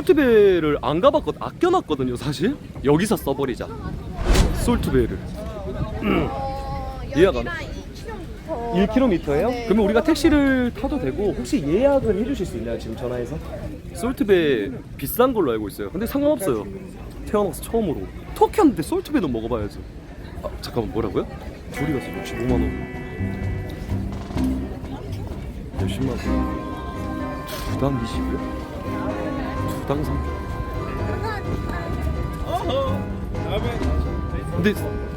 솔트베이를 안 가봤거든 아껴놨거든요 사실 여기서 써버리자 솔트베이를 어, 예약 안- 2km. 1km예요? 네. 그러면 우리가 택시를 타도 되고 혹시 예약을 해주실 수 있나요 지금 전화해서? 솔트베이 비싼 걸로 알고 있어요 근데 상관없어요 태어나서 처음으로 터키였는데 솔트베이도 먹어봐야지 아 잠깐만 뭐라고요? 둘이 가서 65만 원 몇십만 원 두당 20이요? 3 근데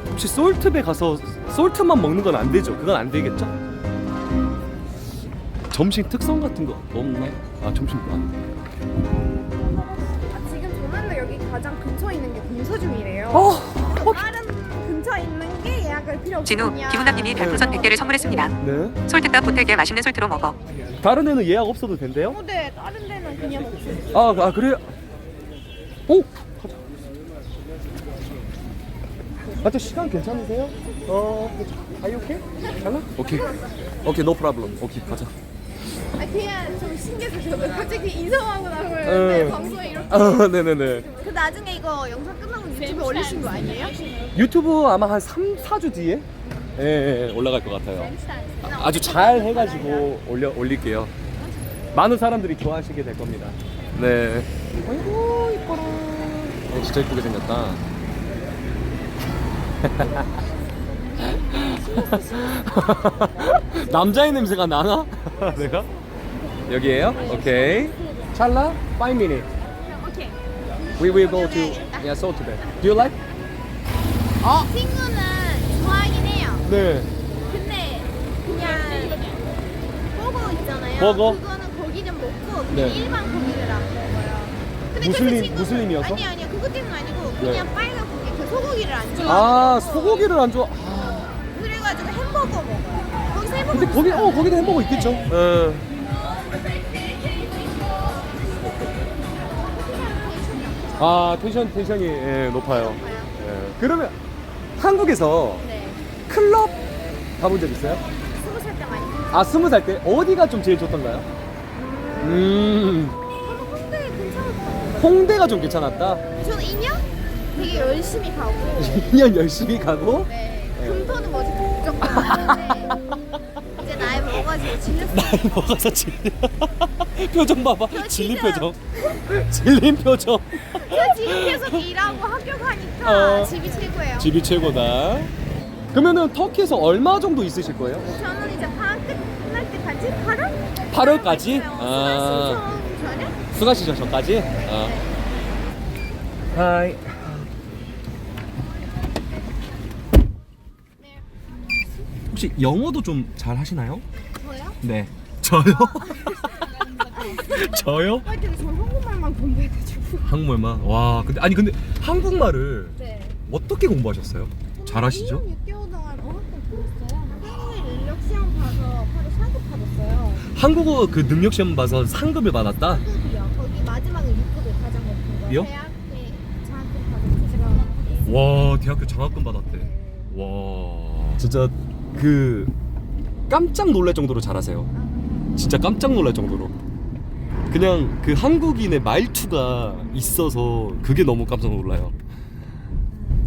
혹시 솔트배 가서 솔트만 먹는 건 안 되죠? 그건 안 되겠죠? 점심 특성 같은 거 없나? 아 점심 안. 아, 지금 저는 여기 가장 근처에 있는 게 공사 중이래요. 어. 다른 근처에 있는 게 예약을 필요 진우, 없거든요. 기훈남님이 별풍선 100개를 선물했습니다. 네. 솔트값 보태게 맛있는 솔트로 먹어. 다른 애는 예약 없어도 된대요? 어, 네, 그냥. 아, 아 그래요? 오 가자. 아저 시간 괜찮으세요? 어, 아이 오케이? 괜찮아? 오케이. 오케이, no problem. 오케이, 가자. 아, 그냥 좀 신기해서 저도 갑자기 이상하고 나면 응. 방송에 이렇게. 아, 네네네. 그 나중에 이거 영상 끝나고 유튜브에 올리신 거 아니에요? 유튜브 아마 한 3, 4주 뒤에 예, 예, 예, 올라갈 것 같아요. 아, 아주 잘 해가지고 올려 올릴게요. 많은 사람들이 좋아하시게 될 겁니다. 네. 아이고 이뻐라. 어, 진짜 이쁘게 생겼다. 남자의 냄새가 나나? 내가? 여기에요? 오케이. 찰나? 5 minutes. 오케이. We will go to yeah, so today. Do you like? 친구는 좋아하긴 해요. 네. 근데 그냥 버거 있잖아요. 버거? 그거는 그냥 네. 일반 고기를 안 먹어요. 근데 무슬림- 그 친구는- 무슬림이어서? 아니 아니요 그것 때문 아니고 그냥 네. 빨간 고기 그 소고기를 안 좋아해요. 아 소고기를 안 좋아. 그래가지고 햄버거 먹어요. 거기서 햄버거 근데 거기 어 거기도 햄버거 있겠죠. 예. 아 텐션 텐션이 예, 높아요. 예. 그러면 한국에서 네. 클럽 가본 적 있어요? 스무 살때 많이. 아 스무 살 때 어디가 좀 제일 좋던가요? 음 저는 홍대 괜찮았어요. 홍대가 좀 괜찮았다. 저는 2년 되게 열심히 가고 2년 열심히 가고 네. 금토는 뭐지 무조건 하는데 이제 나이 먹어가지고 질렸어요. 나이 먹어서 질 표정 봐봐 질린 표정 질린 표정 저 지금 계속 일하고 학교 가니까 어. 집이 최고예요. 집이 최고다. 그러면은 터키에서 얼마 정도 있으실 거예요? 저는 이제 방학 끝날 때까지 8월? 8월까지? 아. 아? 수가 시절 전까지? 아. 하이. 네. 혹시 영어도 좀 잘 하시나요? 저요? 네. 저요? 저요? 저 한국말만 공부해가지고. 한국말만. 와, 근데 아니 근데 한국말을 네. 어떻게 공부하셨어요? 잘하시죠? 2년 6개월 동안 어학당 공부했어요. 한국에 인력 시험 봐서 바로 사급 받았어요. 한국어 그 능력 시험 봐서 상급을 받았다. 사급이요. 거기 마지막에 6급을 가장 높은 거. 이요? 대학에 장학금 받은 제가 와, 대학교 장학금 받았대. 와, 진짜 그 깜짝 놀랄 정도로 잘하세요. 진짜 깜짝 놀랄 정도로. 그냥 그 한국인의 말투가 있어서 그게 너무 깜짝 놀라요.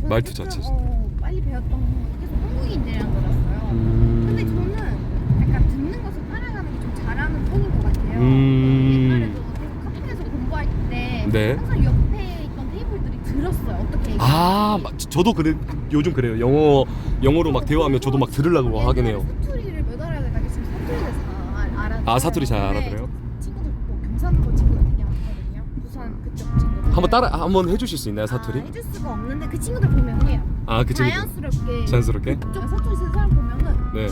저는 말투 조금, 자체. 어, 빨리 배웠던 건 계속 한국인들이랑 놀았어요. 근데 음. 저는 약간 듣는 것을 따라가는 게 좀 잘하는 편인 것 같아요. 음. 옛날에도 계속 카페에서 공부할 때 네. 항상 옆에 있던 테이블들이 들었어요. 어떻게. 아, 마- 저도 그래 요즘 그래요. 영어 영어로 막 대화하면 저도 막 들으려고 하긴 해요. 사투리를 몇 알아야 돼가지고 지금 사투리를 잘 알아. 아, 사투리 잘 알아들어요? 친구들 뭐 경상도 친구들 되게 많거든요. 부산 그쪽 친구들. 한번 따라 한번 해주실 수 있나요 사투리? 아, 해줄 수가 없는데 그 친구들 보면 해요. 아, 그 친구. 자연스럽게. 자연스럽게? 사투리 쓰는 사람 보면은 네.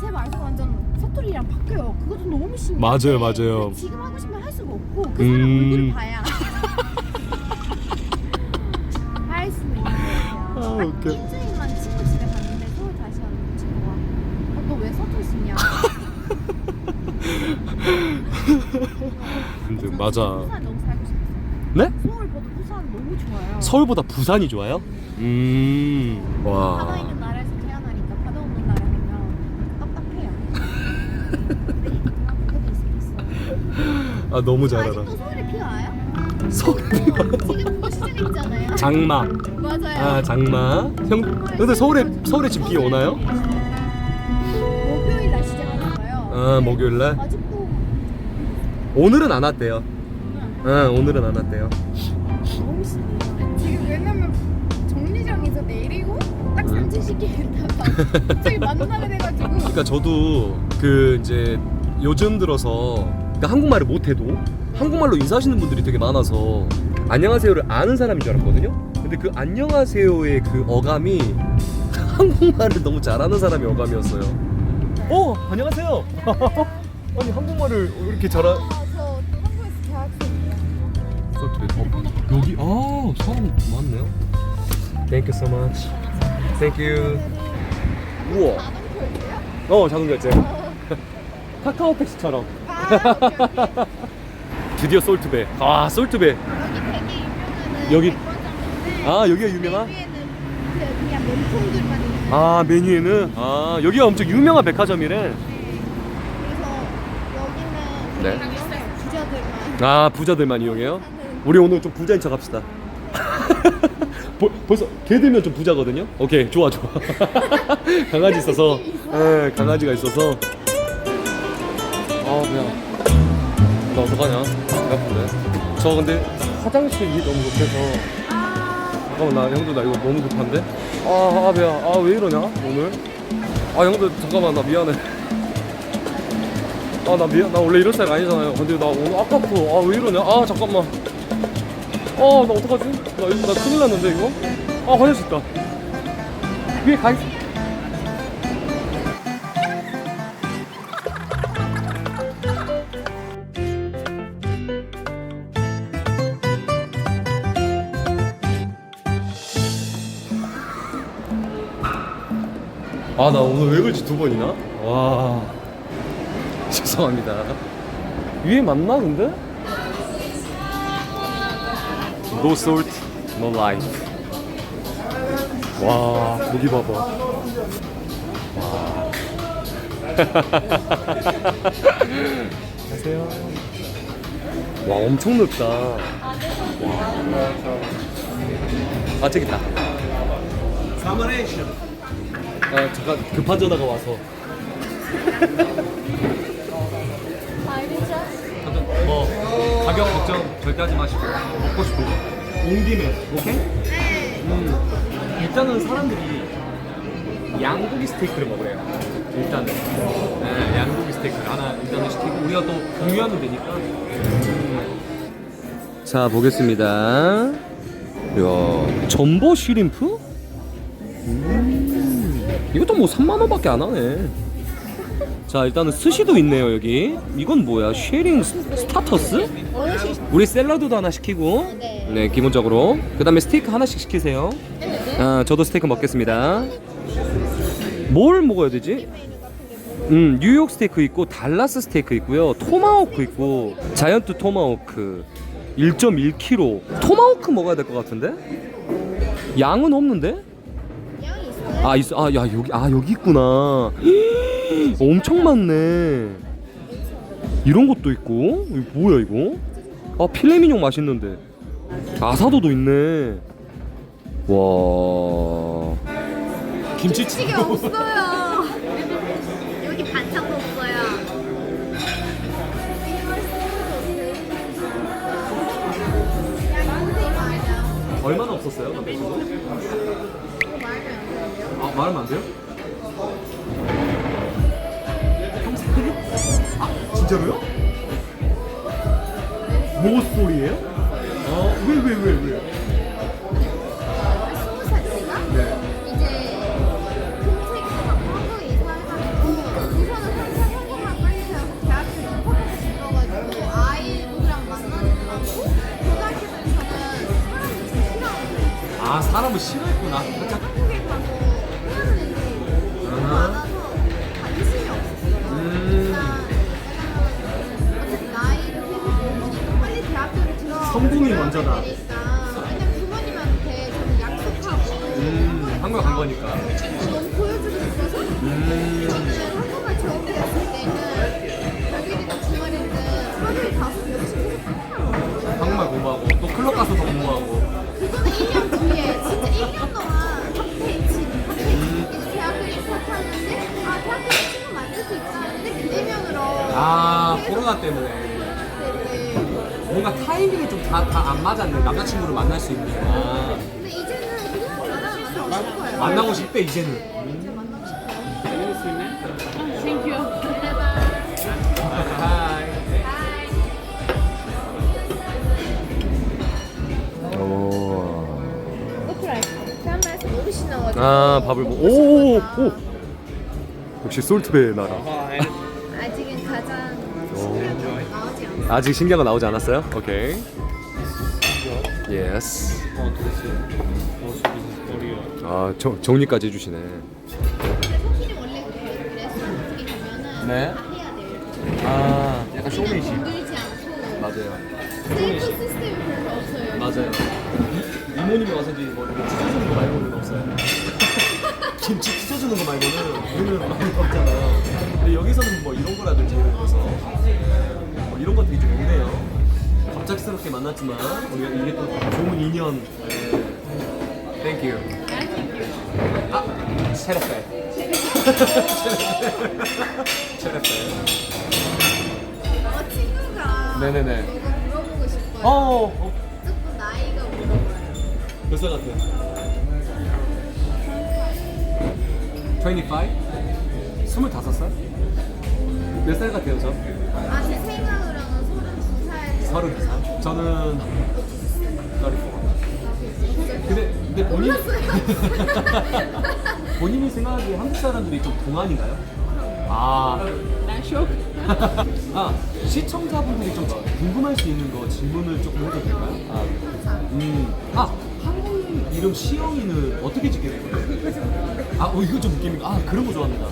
제 말도 완전 사투리랑 바뀌어요. 그것도 너무 신기해. 맞아요, 맞아요. 지금 하고 싶으면 할 수가 없고 그 음. 사람 얼굴을 봐야 할 수는 같아요. 아, 웃겨. 일주일만 친구 집에 갔는데 서울 다시 왔는데 친구가 어, 너왜 사투리 쓰냐? 근데 맞아. 부산 너무 살고 싶어요. 네? 서울보다 부산 너무 좋아요. 서울보다 부산이 좋아요? 음. 바다 와. 있는 나라에서 태어나니까 바다 없는 나라 가면 답답해요. 네, 그런 것도 있어요. 아 너무 잘 알아. 아직도 서울에 비 와요? 와요. 지금 비 시작했잖아요. 장마. 맞아요. 아 장마. 형 근데 서울에 서울에 지금 비 오나요? 목요일 날 시작하나 봐요. 아 목요일 날. 아직도 오늘은 안 왔대요. 응 오늘은 안 왔대요. 지금 왜냐면 정류장에서 내리고 딱 응. 산책시키겠다가 갑자기 만나게 돼가지고 그러니까 저도 그 이제 요즘 들어서 그러니까 한국말을 못해도 한국말로 인사하시는 분들이 되게 많아서 안녕하세요를 아는 사람인 줄 알았거든요. 근데 그 안녕하세요의 그 어감이 한국말을 너무 잘하는 사람의 어감이었어요. 어 안녕하세요. 아니 한국말을 왜 이렇게 잘하? 아, 저 한국에서 대학생이에요. 어, 여기 아 사람 많네요. Thank you so much. Thank you. 우와. 어 자동 결제. 카카오 택시처럼. 오케이. 드디어 솔트배. 아 솔트배. 여기 여기- 아 여기가 유명한? 메뉴에는 그 그냥 몸통들만 있는 아 메뉴에는 아 여기가 엄청 유명한 백화점이래. 그래서 여기는 네. 유명해요. 부자들만 아 부자들만 이용해요? 사는 우리 오늘 좀 부자인 척 합시다. 벌, 벌써 개 들면 좀 부자거든요. 오케이 좋아 좋아. 강아지 있어서. 예 강아지가 있어서. 아 그냥 나 어떡하냐? 배 아픈데. 저 근데 화장실이 너무 급해서. 잠깐만 나 형도 나 이거 너무 급한데. 아, 아 배야. 아 왜 이러냐 오늘? 아 형도 잠깐만 나 미안해. 아 나 미안 나 원래 이럴 스타일 아니잖아요 근데 나 오늘 아까부터 아왜 이러냐 아 잠깐만 아 나 어떡하지 나 이거 나 큰일 났는데 이거 아 화장실 있다 위에 가 있... 아 나 오늘 왜 그러지 두 번이나 와 죄송합니다. 위에 맞나 근데? No salt, no life. 와 여기 봐봐. 와. 안녕하세요. 와 엄청 넓다. 와. 아 저기 있다. 아 잠깐 급한 전화가 와서. 뭐 가격 걱정 절대 하지 마시고 먹고 싶은 거온 김에 오케이? 음, 일단은 사람들이 양고기 스테이크를 먹으래요. 일단은. 네, 양고기 스테이크를 하나 일단은 시키고 우리가 또 공유하면 되니까. 자 보겠습니다. 이야 전보 시림프? 음, 이것도 뭐 3만원밖에 안 하네 자 일단은 스시도 있네요 여기 이건 뭐야 쉐링 스- 스타터스? 우리 샐러드도 하나 시키고 네. 네 기본적으로 그 다음에 스테이크 하나씩 시키세요 아 저도 스테이크 먹겠습니다 뭘 먹어야 되지? 음 뉴욕 스테이크 있고 달라스 스테이크 있고요 토마호크 있고 자이언트 토마호크 1.1kg 토마호크 먹어야 될 것 같은데? 양은 없는데? 아 있어. 아 야 여기 아 여기 있구나. 엄청 많네. 이런 것도 있고. 이거 뭐야 이거? 아 필레미뇽 맛있는데. 아사도도 있네. 와. 김치 음식이 없어요. 여기 반찬도 없어요. 얼마나 없었어요? 아 말하면 안 돼요? 아 진짜로요? 모쏠이에요? 아왜 왜 왜 왜, 왜? 스무 네. 이제 금색하고 한국에 이사해가지고 우선은 항상 한국만 빨리 가고 대학교 입학하고 싶어가지고 아이들이랑 만나지 않고 고등학교에서는 사람이 제일 싫어하는 아 사람을 싫어했구나 많아서 관심이 없었어요. 음. 나이를 빨리 대학교를 성공이 먼저다. 되니까 왜냐면 부모님한테 저는 약속하고 음 한국 간 거니까 너무 보여주고 싶어서 음 저는 한국말 졸업했을 때는 평일이든 주말이든 하루에 다섯 명씩 계속 카톡을 먹어요. 아계 속 코로나 때문에. 뭔가 타이밍이 좀 다 다 안 맞았네 남자친구를 만날 수 있는 아, 근데 이제는 그냥 만나고 싶대 이제는 네, 이제 만나고 싶어요. 하이 오. 아 밥을 먹. 오, 오. 역시 솔트베의 나라. 아 아직 신기한 거 나오지 않았어요? 오케이. 예스. 아 정, 정리까지 해주시네. 원래 게 네. 다 해야 돼요. 아 약간. 건들지 않고 맞아요. 셀프 시스템이 별로 없어요. 맞아요. 이모님이 와서 이제 뭐 이렇게 찢어주는 거 말고는 없어요. 김치 찢어주는 거 말고는 우리는 많이 없잖아요. 근데 여기서는 뭐 이런 거라든지 예를 들어서 뭐 이런 것들이 좀 있네요. 갑작스럽게 만났지만 우리가 이게 또 좋은 인연. 땡큐. 아, 체레페. 체레페. 어, 친구가 네네네. 이거 물어보고 싶어요. 어, 어. 조금 나이가 물어봐요. 몇살 같아요? 25? 25살? 몇 살 같아요, 저? 아, 제 32살. 32살? 저는 34. 근데, 근데 본인, 본인이 생각하기에 한국 사람들이 좀 동안인가요? 아. 아, 시청자분들이 좀 궁금할 수 있는 거 질문을 조금 해도 될까요? 아, 음, 아, 한국 이름 시영이는 어떻게 짓게 된 거예요? 아, 어, 이거 좀 느낌이, 아, 그런 거 좋아합니다.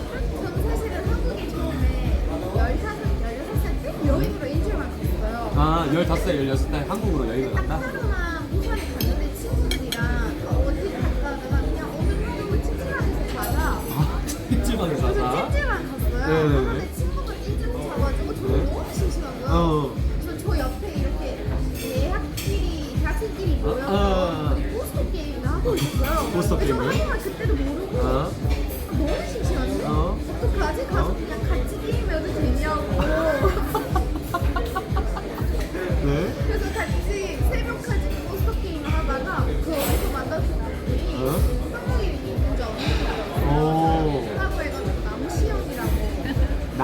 아, 15살, 16살 한국으로 여행을 딱 갔다? 하루만 부산에 갔는데 친구들이랑 어디 갔다 하다가 그냥 오늘 하루 찜질방에서 자자. 아, 찜질방에 그래서 가자. 찜질방 갔어요. 네. 근데 친구들 일찍 자가지고 저는 네. 너무 심심한 거예요. 어. 그래서 저 옆에 이렇게 대학끼리, 대학생끼리 모여서 아. 고스톱 게임을 하고 있어요. 고스톱 근데 저 게임을? 하이만 그때도 모르고 어? 너무 심심한데 어. 어떡하지? 가서 어? 그냥 같이 게임해도 되냐고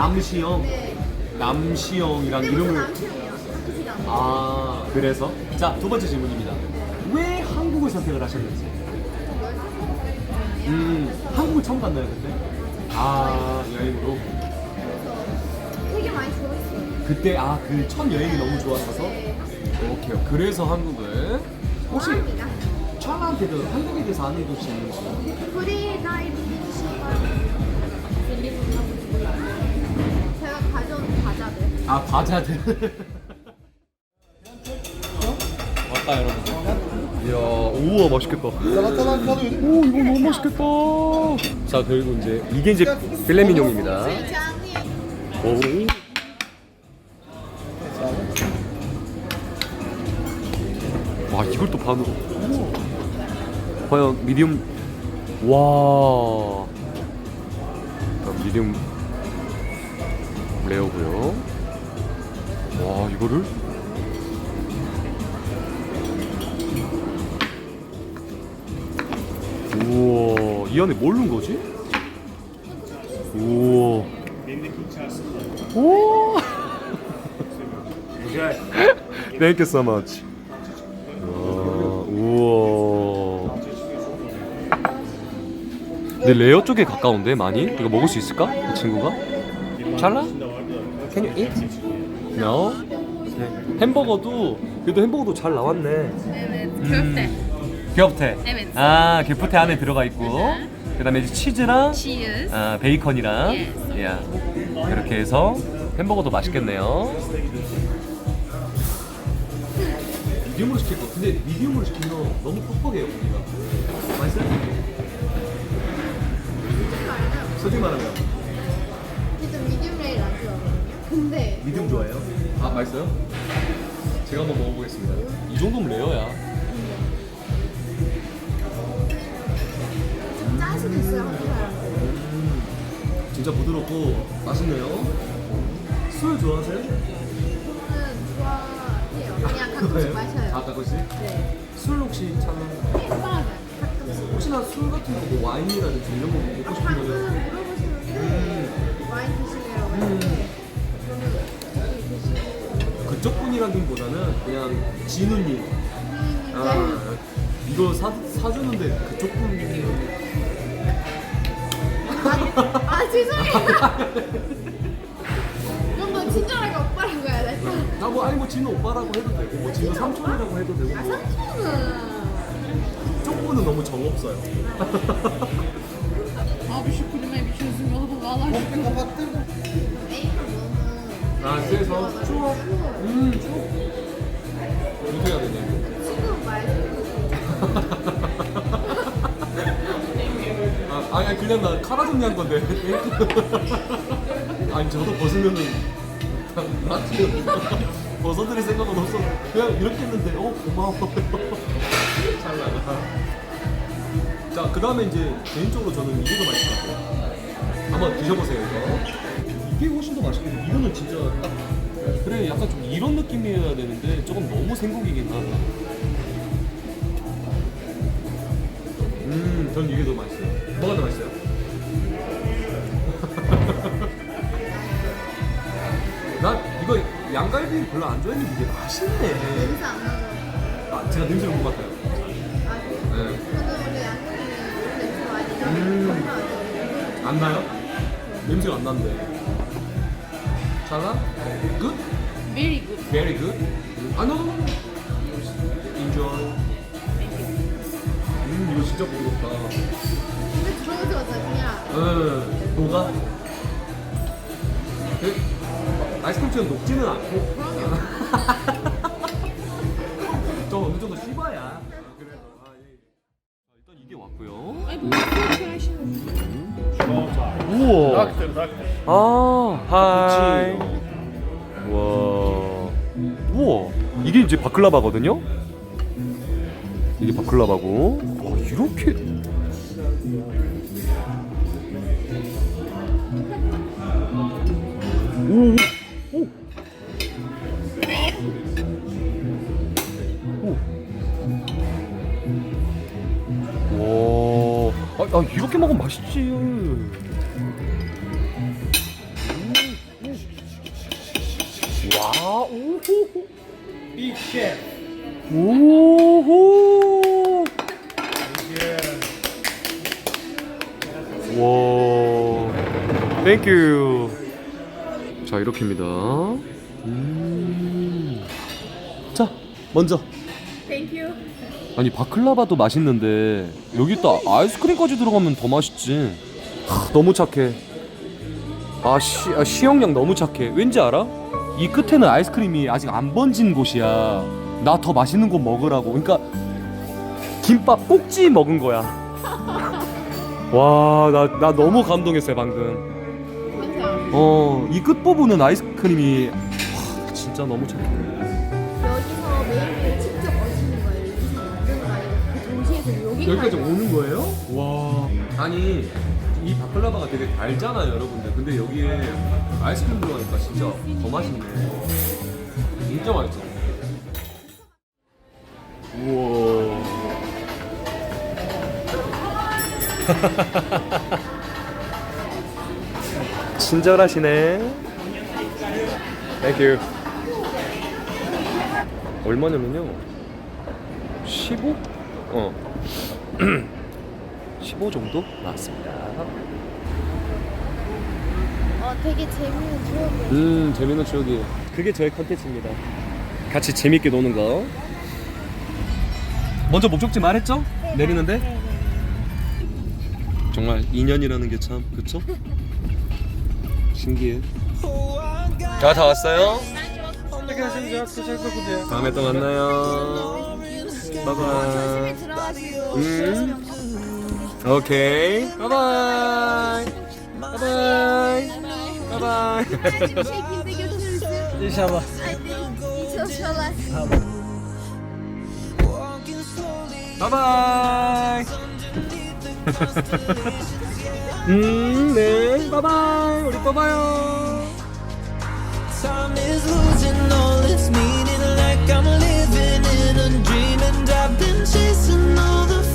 남시영. 네 남시영이란 그때부터 이름을. 남시영이에요 남시영 아, 그래서? 자, 두 번째 질문입니다. 왜 한국을 선택을 하셨는지? 음, 한국을 처음 갔나요, 그때? 아, 여행으로? 되게 많이 좋았어요 그때, 아, 그 첫 여행이 너무 좋았어서? 오케이. 그래서 한국을. 혹시 좋아합니다 찰나한테도 한국에 대해서 아는 게 혹시 있는지? 프리 다이빙 시간 가 과자들 아, 과자들. 왔다, 여러분들. 이야, 우와, 맛있겠다. 오, 이거 너무 맛있겠다. 자, 그리고 이제, 이게 이제 필레민용입니다. 장님 오. 와 이걸 또 반으로 과연 미디움 와 일단 미디움 레어고요 와 이거를 우와 이 안에 뭘 넣은 거지? 우와 오 Thank you so much. 내 레어 쪽에 가까운데 많이? 이거 먹을 수 있을까? 이 친구가? 찰나? Can you eat? No? 네. 햄버거도 그래도 햄버거도 잘 나왔네. 귀엽대. 겹태. 네, 맞습니다. 아, 겹태 안에 들어가 있고. 그다음에 이제 치즈랑 Cheers. 아, 베이컨이랑 Yes. 야 이렇게 해서 햄버거도 맛있겠네요. 미디움으로 시킬 거. 근데 미디움으로 시키면 너무 뻑뻑해요 고기가. 맛있어요? 솔직히 말하면 진짜 미디움 레일 안 좋아하거든요 근데 미디움 좋아해요? 아 맛있어요? 제가 한번 먹어보겠습니다. 이 정도면 레어야. 좀 짤 수도 있어요 한국 사람들 진짜 부드럽고 맛있네요. 술 좋아하세요? 저는 좋아해요. 그냥 가끔씩 마셔요. 아 가끔씩? 네. 술 혹시 참 네, 가끔씩. 혹시나 술 같은 거 뭐 와인이라든지 이런 거 먹고 가끔 싶으면 물어보시는데 와인 저는 네, 드시고 그쪽 분이라기보다는 그냥 진우님 아, 아. 이거 사, 사주는데 그쪽 분이 아 죄송해요. 좀 더 친절하게 오빠라고 해야 돼. 나뭐 아니 뭐 진우 오빠라고 해도 되고 뭐 진우 삼촌이라고 해도 되고 아 뭐 삼촌은 그쪽 분은 너무 정 없어요. Abi şu kulüme bir çözüm yolu bul. Vallahi 아 그래서 추워. 음 추워. 어떻게 해야 되냐? 아 아니 그냥 나 카라 정리한 건데. 아니 저도 벗으면은 나트요. 벗어드릴 생각은 없어. 그냥 이렇게 했는데 어 고마워요. 잘 나가. 자, 그 다음에 이제 개인적으로 저는 이게 더 맛있을 것 같아요. 한번 드셔보세요, 이거. 이게 훨씬 더 맛있거든요. 이거는 진짜 딱. 그래, 약간 좀 이런 느낌이어야 되는데 조금 너무 생고기긴 하다. 음, 전 이게 더 맛있어요. 뭐가 더 맛있어요? 난 이거 양갈비 별로 안 좋아했는데 이게 맛있네. 냄새 안 나죠. 아, 제가 냄새를 못 맡아요. 아? 네. 저는 원래 양념이 냄새 많이 음. 나요. 안 나요? 냄새가 안 난대. 잘나? Good? very good. Very good? 아, no, no, no. Enjoy. 음, 이거 진짜 부드럽다. 근데 들어오지 마자 그냥 응, 뭐가? 그, 아이스크림처럼 녹지는 않고. 좀 어느 정도 씹어야. Çok karşı. 우와. 아, 하이. 와. 우와. 이게 이제 바클라바거든요? 이게 바클라바고. 와, 이렇게. 오. 오. 아, 아, 이렇게 먹으면 맛있지. 와, 오호. 빅셰프. 오호. 와. 땡큐. 자, 이렇게입니다. 음. 자, 먼저. 아니 바클라바도 맛있는데 여기 또 아이스크림까지 들어가면 더 맛있지. 하, 너무 착해. 아, 시, 아 시영양 너무 착해. 왠지 알아? 이 끝에는 아이스크림이 아직 안 번진 곳이야. 나 더 맛있는 거 먹으라고. 그러니까 김밥 꼭지 먹은 거야. 와, 나, 나 너무 감동했어요 방금. 감사합니다. 어, 이 끝 부분은 아이스크림이 와, 진짜 너무 착해. 여기까지. 오는 거예요? 와. 아니 이 바클라바가 되게 달잖아요, 여러분들. 근데 여기에 아이스크림 들어가니까 진짜 더 맛있네. 진짜 맛있어. 우와. 친절하시네. 땡큐. 얼마냐면요. 15? 어. 15 정도 나왔습니다. 어, 되게 재밌는 추억이에요. 음, 재밌는 추억이. 그게 저의 컨텐츠입니다. 같이 재밌게 노는 거. 먼저 목적지 말했죠? 내리는데? 네, 네. 정말 인연이라는 게 참, 그쵸? 신기해. 자, 다 왔어요? 다음에 또 만나요. 바이바이. 조심히 들어가시고. 음. 오케이. 바이바이. 바이바이. 바이바이. şekilde götürürsün. 인샤마. Hadi iyi çalışmalar. 바이바이. 음, 네. 바이바이. 우리 또 봐요. Time is losing all its meaning, like I'm living. chasing all the